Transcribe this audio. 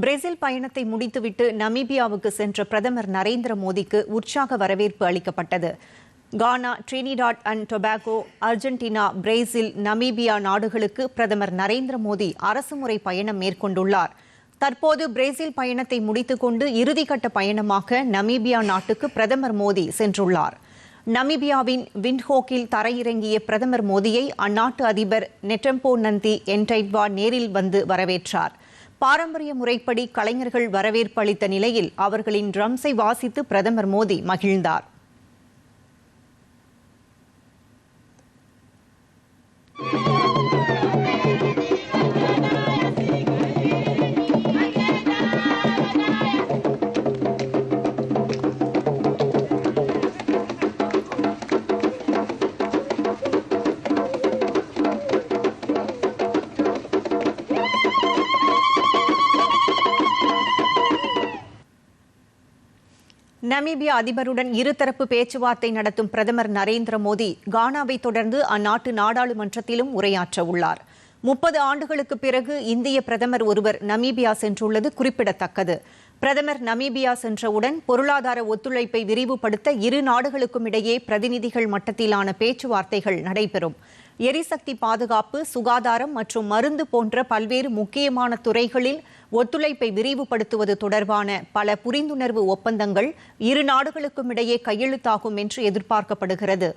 Brazil பயணத்தை முடித்துவிட்டு நமீபியாவுக்கு சென்ற பிரதமர் நரேந்திர மோடிக்கு உற்சாக வரவேற்பு அளிக்கப்பட்டது. Ghana Trinidad and Tobago Argentina Brazil Namibia நாடுகளுக்கு பிரதமர் நரேந்திர மோடி அரசுமுறை பயணம் மேற்கொண்டுள்ளார். தற்போது பிரேசில் பயணத்தை முடித்துக்கொண்டு இறுதிக்கட்ட பயணமாக நமீபியா நாட்டுக்கு பிரதமர் மோடி சென்றுள்ளார். நமீபியாவின் விண்ட்ஹோக்கில் தரையிறங்கிய பிரதமர் மோடியை அந்நாட்டு அதிபர் நெட்டம்போ நந்தி என்டைட்வா நேரில் வந்து வரவேற்றார். பாரம்பரிய முறைப்படி கலைஞர்கள் வரவேற்பு அளித்த நிலையில் அவர்களின் ட்ரம்ஸை வாசித்து பிரதமர் மோடி மகிழ்ந்தார். நமீபியா அதிபருடன் இருதரப்பு பேச்சுவார்த்தை நடத்தும் பிரதமர் நரேந்திர மோடி கானாவை தொடர்ந்து அந்நாட்டு நாடாளுமன்றத்திலும் உரையாற்ற உள்ளார். முப்பது ஆண்டுகளுக்கு பிறகு இந்திய பிரதமர் ஒருவர் நமீபியா சென்றுள்ளது குறிப்பிடத்தக்கது. பிரதமர் நமீபியா சென்றவுடன் பொருளாதார ஒத்துழைப்பை விரிவுபடுத்த இரு நாடுகளுக்கும் இடையே பிரதிநிதிகள் மட்டத்திலான பேச்சுவார்த்தைகள் நடைபெறும். எரிசக்தி பாதுகாப்பு சுகாதாரம் மற்றும் மருந்து போன்ற பல்வேறு முக்கியமான துறைகளில் ஒத்துழைப்பை விரிவுபடுத்துவது தொடர்பான பல புரிந்துணர்வு ஒப்பந்தங்கள் இரு நாடுகளுக்கும் இடையே கையெழுத்தாகும் என்று எதிர்பார்க்கப்படுகிறது.